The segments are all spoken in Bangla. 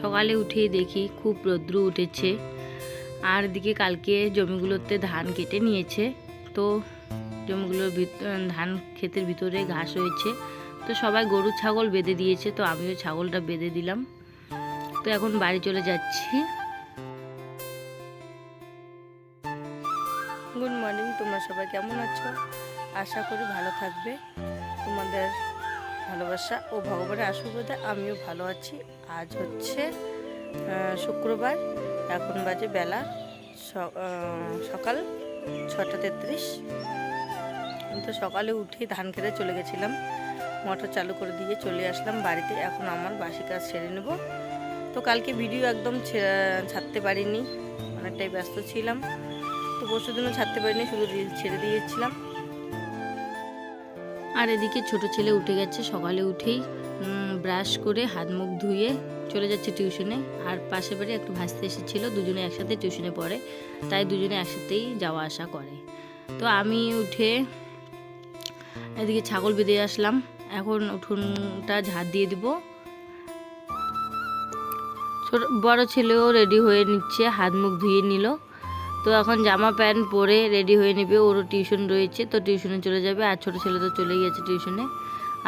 সকালে উঠেই দেখি খুব রৌদ্র উঠেছে। আর এদিকে কালকে জমিগুলোতে ধান কেটে নিয়েছে। তো জমিগুলোর ধান ক্ষেতের ভিতরে ঘাস হয়েছে। তো সবাই গরু, ছাগল বেঁধে দিয়েছে। তো আমিও ছাগলটা বেঁধে দিলাম। তো এখন বাড়ি চলে যাচ্ছি। গুড মর্নিং তোমরা সবাই কেমন আছো? আশা করি ভালো থাকবে। তোমাদের ভালোবাসা ও ভগবানের আশীর্বাদে আমিও ভালো আছি। আজ হচ্ছে শুক্রবার, এখন বাজে বেলা সকাল ছটা তেত্রিশ। তো সকালে উঠে ধান খেতে চলে গেছিলাম, মোটর চালু করে দিয়ে চলে আসলাম বাড়িতে, এখন আমার বাসি কাজ সেরে নেব। তো কালকে ভিডিও একদম ছাড়তে পারিনি, অনেকটাই ব্যস্ত ছিলাম। তো পরশু দিনও ছাড়তে পারিনি, শুধু রিল ছেড়ে দিয়েছিলাম। আর এদিকে ছোট ছেলে উঠে গেছে, সকালে উঠেই ব্রাশ করে হাত মুখ ধুয়ে চলে যাচ্ছে টিউশনে আর পাশে বাড়ি একটু ভাসতে এসেছিল, দুজনে একসাথে টিউশনে পড়ে, তাই দুজনে একসাথেই যাওয়া আসা করে। তো আমি উঠে এদিকে ছাগল বেঁধে আসলাম, এখন উঠোনটা ঝাড় দিয়ে দিব। ছোট, বড় ছেলেও রেডি হয়ে নিচ্ছে, হাত মুখ ধুয়ে নিল। তো এখন জামা প্যান্ট পরে রেডি হয়ে নেবে। ওরও টিউশন রয়েছে, তো টিউশনে চলে যাবে। আর ছোটো ছেলে তো চলে গেছে টিউশনে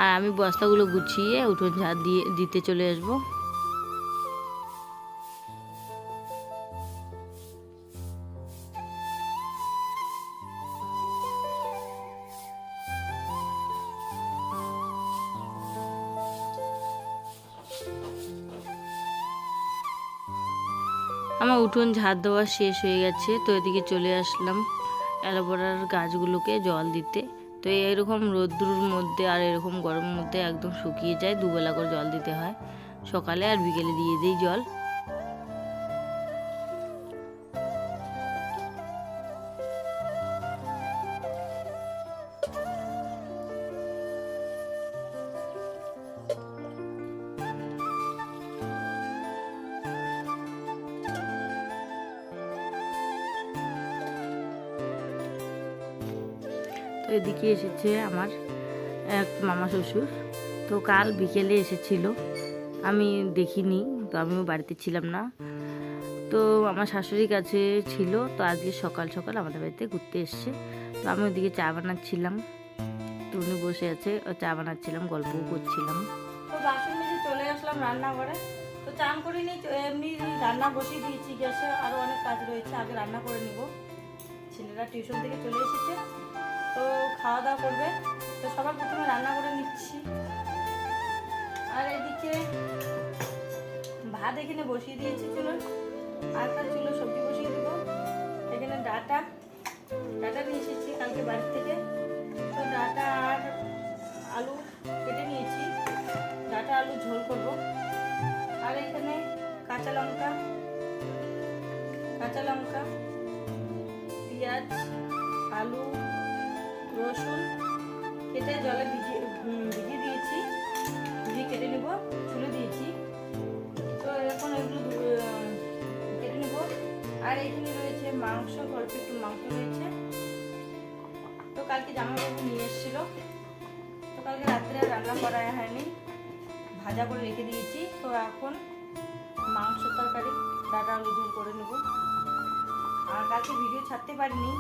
আর আমি বস্তাগুলো গুছিয়ে উঠোন ঝাঁ দিয়ে, দিতে চলে আসব। আমার উঠোন ঝাড় দেওয়া শেষ হয়ে গেছে, তো এদিকে চলে আসলাম অ্যালোভেরার গাছগুলোকে জল দিতে। তো এরকম রোদ্রুর মধ্যে আর এরকম গরমের মধ্যে একদম শুকিয়ে যায়, দুবেলা করে জল দিতে হয়। সকালে আর বিকেলে দিয়ে দিই জল। এদিকে এসেছে আমার এক মামা শ্বশুর। তো কাল বিকেলে এসেছিল। আমি দেখিনি, তো আমিও বাড়িতে ছিলাম না। তো আমার শাশুড়ির কাছে ছিল, তো আজকে সকাল সকাল আমাদের বাড়িতে ঘুরতে এসছে। তো আমি ওদিকে চা বানাচ্ছিলাম। তো উনি বসে আছে, ও চা বানাচ্ছিলাম, গল্পও করছিলাম। তো চলে আসলাম রান্না করে তো চান করে এমনি রান্না বসিয়ে দিয়েছি, গ্যাসে আরও অনেক কাজ রয়েছে, আগে রান্না করে নিব। ছেলেরা টিউশন থেকে চলে এসেছে। তো খাওয়া দাওয়া করবে। তো সবার প্রথমে রান্না করে নিচ্ছি। আর এদিকে ভাত এখানে বসিয়ে দিয়েছি চুলো আর তার চুলো সবজি বসিয়ে দেবো। এখানে ডাটা ডাটা নিয়ে এসেছি কালকে বাড়ি থেকে। তো ডাটা আর আলু কেটে নিয়েছি। ডাটা, আলু ঝোল করব। আর এখানে কাঁচা লঙ্কা কাঁচা লঙ্কা, পেঁয়াজ কেটে জলে ভিজিয়ে ভিজিয়ে দিয়েছি। ভিজিয়ে কেটে নেব, ছুলে দিয়েছি। তো এখন এগুলো কেটে নেব। আর এখানে রয়েছে মাংস, অল্প একটু মাংস রয়েছে। তো কালকে জামাইবাবু নিয়ে এসেছিল। তো কালকে রাত্রে রান্না করা হয়নি। ভাজা করে রেখে দিয়েছি। তো এখন মাংস তরকারি, ডাটা আলু করে নেব। আর কালকে ভিডিও ছাড়তে পারিনি।